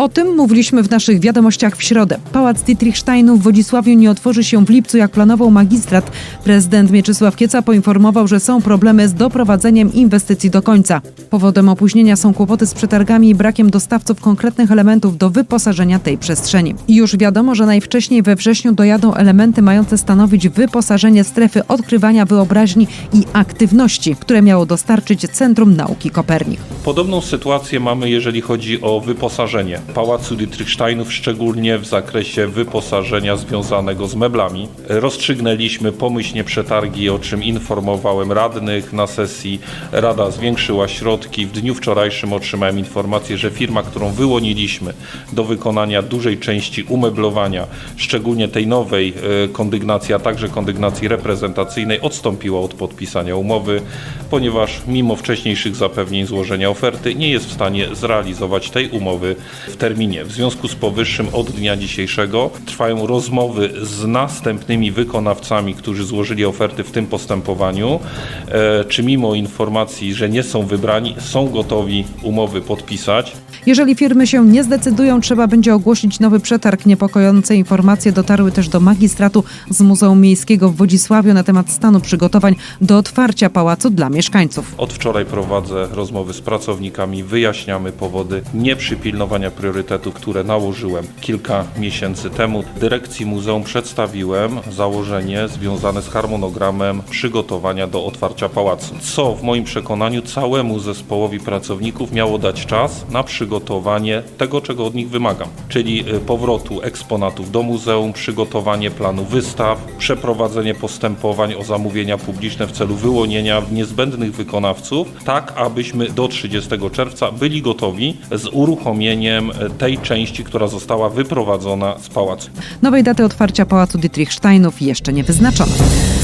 O tym mówiliśmy w naszych wiadomościach w środę. Pałac Dietrichsteinu w Wodzisławiu nie otworzy się w lipcu, jak planował magistrat. Prezydent Mieczysław Kieca poinformował, że są problemy z doprowadzeniem inwestycji do końca. Powodem opóźnienia są kłopoty z przetargami i brakiem dostawców konkretnych elementów do wyposażenia tej przestrzeni. Już wiadomo, że najwcześniej we wrześniu dojadą elementy mające stanowić wyposażenie strefy odkrywania wyobraźni i aktywności, które miało dostarczyć Centrum Nauki Kopernik. Podobną sytuację mamy, jeżeli chodzi o wyposażenie Pałacu Dietrichsteinów, szczególnie w zakresie wyposażenia związanego z meblami. Rozstrzygnęliśmy pomyślnie przetargi, o czym informowałem radnych na sesji. Rada zwiększyła środki. W dniu wczorajszym otrzymałem informację, że firma, którą wyłoniliśmy do wykonania dużej części umeblowania, szczególnie tej nowej e, kondygnacji, a także kondygnacji reprezentacyjnej, odstąpiła od podpisania umowy, ponieważ mimo wcześniejszych zapewnień złożenia oferty nie jest w stanie zrealizować tej umowy w terminie. W związku z powyższym od dnia dzisiejszego trwają rozmowy z następnymi wykonawcami, którzy złożyli oferty w tym postępowaniu, e, czy mimo informacji, że nie są wybrani, są gotowi umowy podpisać. Jeżeli firmy się nie zdecydują, trzeba będzie ogłosić nowy przetarg. Niepokojące informacje dotarły też do magistratu z Muzeum Miejskiego w Wodzisławiu na temat stanu przygotowań do otwarcia pałacu dla mieszkańców. Od wczoraj prowadzę rozmowy z pracownikami, wyjaśniamy powody nieprzypilnowania priorytetów, które nałożyłem kilka miesięcy temu. Dyrekcji muzeum przedstawiłem założenie związane z harmonogramem przygotowania do otwarcia pałacu, co w moim przekonaniu całemu zespołowi pracowników miało dać czas na przygotowanie tego, czego od nich wymagam, czyli y, powrotu eksponatów do muzeum, przygotowanie planu wystaw, przeprowadzenie postępowań o zamówienia publiczne w celu wyłonienia niezbędnych wykonawców, tak abyśmy do 30 czerwca byli gotowi z uruchomieniem tej części, która została wyprowadzona z pałacu. Nowej daty otwarcia pałacu Dietrichsteinów jeszcze nie wyznaczono.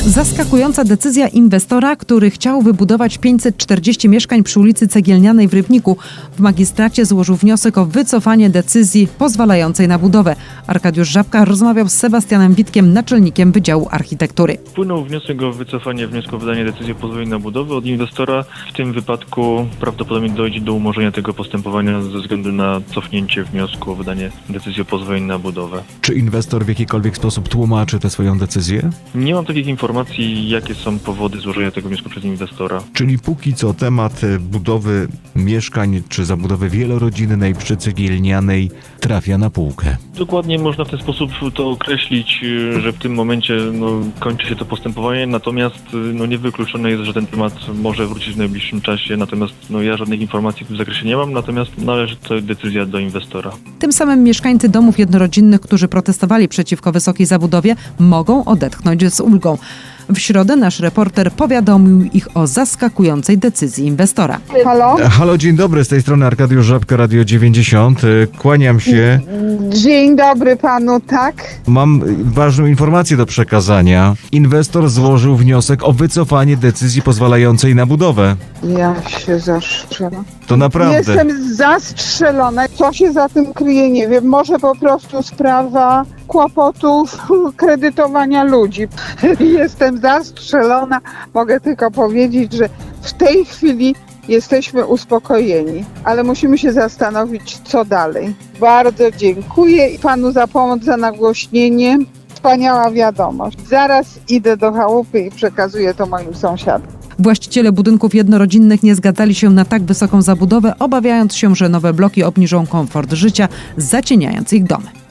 Zaskakująca decyzja inwestora, który chciał wybudować 540 mieszkań przy ulicy Cegielnianej w Rybniku. W magistracie złożył wniosek o wycofanie decyzji pozwalającej na budowę. Arkadiusz Żabka rozmawiał z Sebastianem Witkiem, naczelnikiem Wydziału Architektury. Wpłynął wniosek o wycofanie wniosku o wydanie decyzji o pozwoleniu na budowę od inwestora. W tym wypadku prawdopodobnie dojdzie do umorzenia tego postępowania ze względu na cofnięcie wniosku o wydanie decyzji o pozwoleniu na budowę. Czy inwestor w jakikolwiek sposób tłumaczy tę swoją decyzję? Nie mam takich informacji, jakie są powody złożenia tego wniosku przez inwestora. Czyli póki co temat e, budowy mieszkań czy zabudowy wielorodzinnej przy Cegielnianej trafia na półkę. Dokładnie można w ten sposób to określić, y, że w tym momencie no, kończy się to postępowanie, natomiast y, no, niewykluczone jest, że ten temat może wrócić w najbliższym czasie, natomiast no, ja żadnych informacji w tym zakresie nie mam, natomiast należy to decyzja do inwestora. Tym samym mieszkańcy domów jednorodzinnych, którzy protestowali przeciwko wysokiej zabudowie, mogą odetchnąć z ulgą. W środę nasz reporter powiadomił ich o zaskakującej decyzji inwestora. Halo? Halo, dzień dobry, z tej strony Arkadiusz Żabka, Radio 90. E, Kłaniam się. Dzień dobry panu, tak? Mam ważną informację do przekazania. Inwestor złożył wniosek o wycofanie decyzji pozwalającej na budowę. Ja się zastrzelam. To naprawdę. Jestem zastrzelona. Co się za tym kryje, nie wiem. Może po prostu sprawa kłopotów kredytowania ludzi. Jestem zastrzelona. Mogę tylko powiedzieć, że w tej chwili jesteśmy uspokojeni, ale musimy się zastanowić, co dalej. Bardzo dziękuję panu za pomoc, za nagłośnienie. Wspaniała wiadomość. Zaraz idę do chałupy i przekazuję to moim sąsiadom. Właściciele budynków jednorodzinnych nie zgadzali się na tak wysoką zabudowę, obawiając się, że nowe bloki obniżą komfort życia, zacieniając ich domy.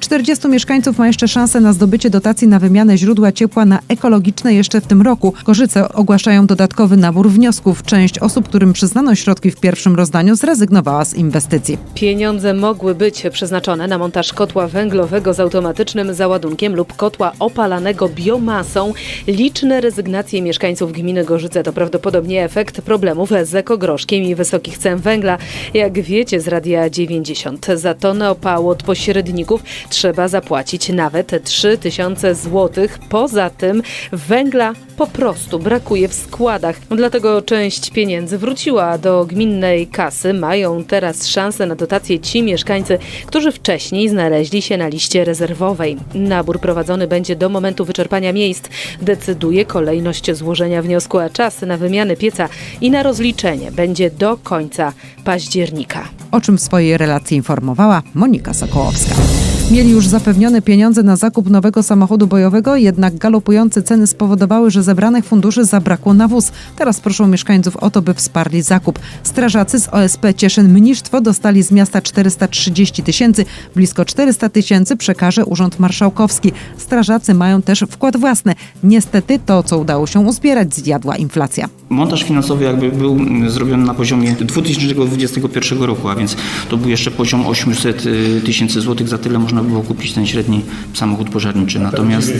40 mieszkańców ma jeszcze szansę na zdobycie dotacji na wymianę źródła ciepła na ekologiczne jeszcze w tym roku. Korzyce ogłaszają dodatkowy nabór wniosków. Część osób, którym przyznano środki w pierwszym rozdaniu, zrezygnowała z inwestycji. Pieniądze mogły być przeznaczone na montaż kotła węglowego z automatycznym załadunkiem lub kotła opalanego biomasą. Liczne rezygnacje mieszkańców gminy Gorzyce to prawdopodobnie efekt problemów z ekogroszkiem i wysokich cen węgla. Jak wiecie z Radia 90, za tonę opału od pośredników trzeba zapłacić nawet 3000 zł. Poza tym węgla po prostu brakuje w składach. Dlatego część pieniędzy wróciła do gminnej kasy. Mają teraz szansę na dotację ci mieszkańcy, którzy wcześniej znaleźli się na liście rezerwowej. Nabór prowadzony będzie do momentu wyczerpania miejsc. Decyduje kolejność złożenia wniosku, a czas na wymianę pieca i na rozliczenie będzie do końca października. O czym w swojej relacji informowała Monika Sokołowska. Mieli już zapewnione pieniądze na zakup nowego samochodu bojowego, jednak galopujące ceny spowodowały, że zebranych funduszy zabrakło na wóz. Teraz proszą mieszkańców o to, by wsparli zakup. Strażacy z OSP Cieszyn Mnisztwo dostali z miasta 430 tysięcy, blisko 400 tysięcy przekaże Urząd Marszałkowski. Strażacy mają też wkład własny. Niestety to, co udało się uzbierać, zjadła inflacja. Montaż finansowy jakby był mm, zrobiony na poziomie 2021 roku, a więc to był jeszcze poziom 800 y, tysięcy złotych. Za tyle można było kupić ten średni samochód pożarniczy. Natomiast,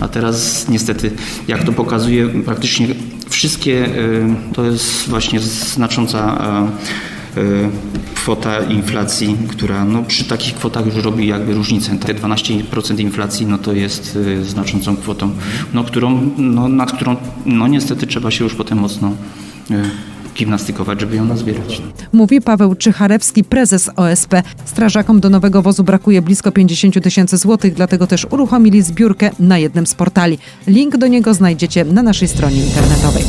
a teraz niestety, jak to pokazuje, praktycznie wszystkie y, to jest właśnie znacząca kwota inflacji, która no, przy takich kwotach już robi jakby różnicę. Te 12% inflacji no, to jest y, znaczącą kwotą, no, którą, no, nad którą no, niestety trzeba się już potem mocno y, gimnastykować, żeby ją nazbierać. Mówi Paweł Czycharewski, prezes OSP. Strażakom do nowego wozu brakuje blisko 50 tysięcy złotych, dlatego też uruchomili zbiórkę na jednym z portali. Link do niego znajdziecie na naszej stronie internetowej.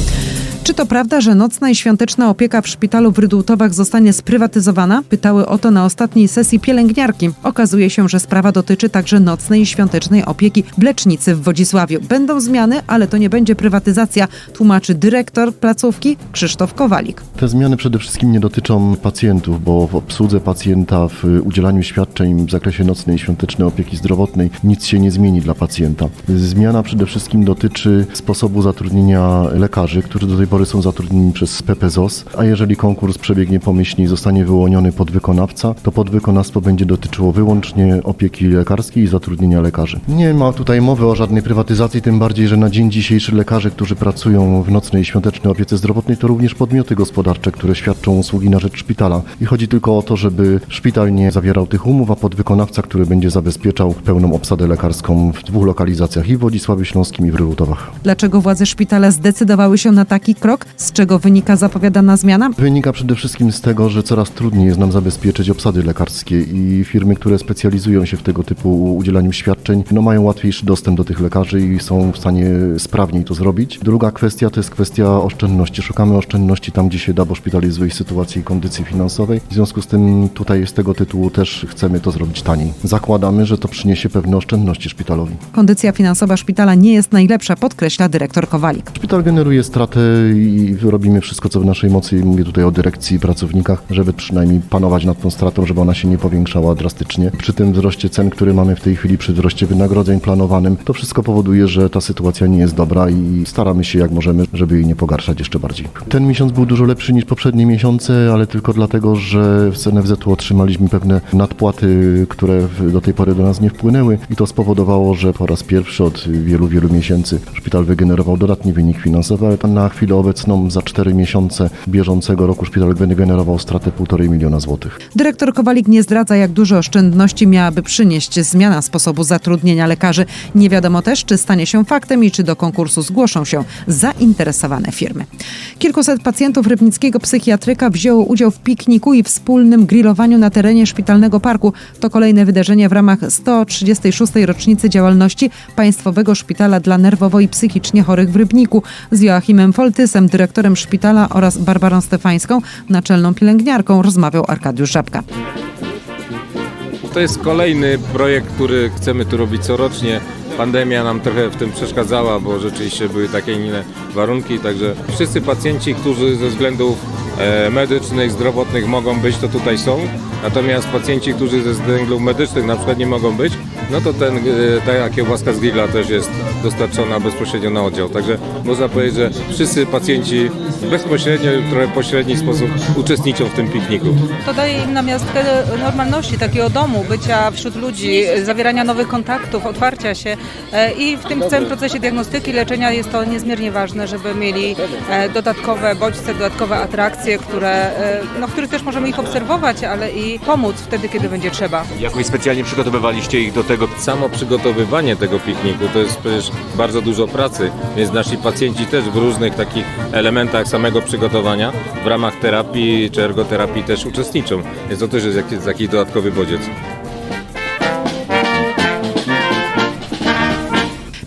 Czy to prawda, że nocna i świąteczna opieka w szpitalu w Rydultowach zostanie sprywatyzowana? Pytały o to na ostatniej sesji pielęgniarki. Okazuje się, że sprawa dotyczy także nocnej i świątecznej opieki w Lecznicy w Wodzisławiu. Będą zmiany, ale to nie będzie prywatyzacja, tłumaczy dyrektor placówki Krzysztof Kowalik. Te zmiany przede wszystkim nie dotyczą pacjentów, bo w obsłudze pacjenta, w udzielaniu świadczeń w zakresie nocnej i świątecznej opieki zdrowotnej nic się nie zmieni dla pacjenta. Zmiana przede wszystkim dotyczy sposobu zatrudnienia lekarzy, którzy do tej pory są zatrudnieni przez PPZOS, a jeżeli konkurs przebiegnie pomyślnie i zostanie wyłoniony podwykonawca, to podwykonawstwo będzie dotyczyło wyłącznie opieki lekarskiej i zatrudnienia lekarzy. Nie ma tutaj mowy o żadnej prywatyzacji, tym bardziej, że na dzień dzisiejszy lekarze, którzy pracują w nocnej i świątecznej opiece zdrowotnej, to również podmioty gospodarcze, które świadczą usługi na rzecz szpitala. I chodzi tylko o to, żeby szpital nie zawierał tych umów, a podwykonawca, który będzie zabezpieczał pełną obsadę lekarską w dwóch lokalizacjach i w Wodzisławiu Śląskim i w Rylutowach. Dlaczego władze szpitala zdecydowały się na taki krok? Z czego wynika zapowiadana zmiana? Wynika przede wszystkim z tego, że coraz trudniej jest nam zabezpieczyć obsady lekarskie i firmy, które specjalizują się w tego typu udzielaniu świadczeń, no mają łatwiejszy dostęp do tych lekarzy i są w stanie sprawniej to zrobić. Druga kwestia to jest kwestia oszczędności. Szukamy oszczędności tam, gdzie się da, bo szpital jest w złej sytuacji i kondycji finansowej. W związku z tym tutaj z tego tytułu też chcemy to zrobić taniej. Zakładamy, że to przyniesie pewne oszczędności szpitalowi. Kondycja finansowa szpitala nie jest najlepsza, podkreśla dyrektor Kowalik. Szpital generuje stratę i robimy wszystko, co w naszej mocy. Mówię tutaj o dyrekcji i pracownikach, żeby przynajmniej panować nad tą stratą, żeby ona się nie powiększała drastycznie. Przy tym wzroście cen, który mamy w tej chwili, przy wzroście wynagrodzeń planowanym, to wszystko powoduje, że ta sytuacja nie jest dobra i staramy się jak możemy, żeby jej nie pogarszać jeszcze bardziej. Ten miesiąc był dużo lepszy niż poprzednie miesiące, ale tylko dlatego, że z NFZ-u otrzymaliśmy pewne nadpłaty, które w- do tej pory do nas nie wpłynęły i to spowodowało, że po raz pierwszy od wielu, wielu miesięcy szpital wygenerował dodatni wynik finansowy, ale na chwilę obecną za 4 miesiące bieżącego roku szpital będzie generował stratę 1,5 miliona złotych. Dyrektor Kowalik nie zdradza, jak duże oszczędności miałaby przynieść zmiana sposobu zatrudnienia lekarzy. Nie wiadomo też, czy stanie się faktem i czy do konkursu zgłoszą się zainteresowane firmy. Kilkuset pacjentów rybnickiego psychiatryka wzięło udział w pikniku i wspólnym grillowaniu na terenie szpitalnego parku. To kolejne wydarzenie w ramach 136. rocznicy działalności Państwowego Szpitala dla Nerwowo i Psychicznie Chorych w Rybniku. Z Joachimem Foltysem, dyrektorem szpitala oraz Barbarą Stefańską, naczelną pielęgniarką, rozmawiał Arkadiusz Żabka. To jest kolejny projekt, który chcemy tu robić corocznie. Pandemia nam trochę w tym przeszkadzała, bo rzeczywiście były takie inne warunki, także wszyscy pacjenci, którzy ze względów e, medycznych, zdrowotnych mogą być, to tutaj są. Natomiast pacjenci, którzy ze względów medycznych na przykład nie mogą być, no to ten, e, ta kiełbaska z grilla też jest dostarczona bezpośrednio na oddział. Także można powiedzieć, że wszyscy pacjenci bezpośrednio lub trochę pośredni sposób uczestniczą w tym pikniku. To daje im namiastkę normalności, takiego domu, bycia wśród ludzi, zawierania nowych kontaktów, otwarcia się. E, I w tym całym procesie diagnostyki, leczenia jest to niezmiernie ważne, żeby mieli e, dodatkowe bodźce, dodatkowe atrakcje, które, e, no, w których też możemy ich obserwować, ale i i pomóc wtedy, kiedy będzie trzeba. Jakoś specjalnie przygotowywaliście ich do tego? Samo przygotowywanie tego pikniku to jest przecież bardzo dużo pracy, więc nasi pacjenci też w różnych takich elementach samego przygotowania w ramach terapii czy ergoterapii też uczestniczą. Więc to też jest jakiś, jakiś dodatkowy bodziec.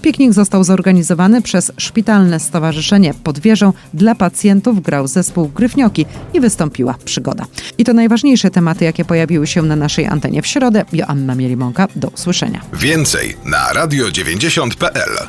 Piknik został zorganizowany przez Szpitalne Stowarzyszenie pod wieżą. Dla pacjentów grał zespół Gryfnioki i wystąpiła przygoda. I to najważniejsze tematy, jakie pojawiły się na naszej antenie w środę. Joanna Mielimonka, do usłyszenia. Więcej na radio90.pl.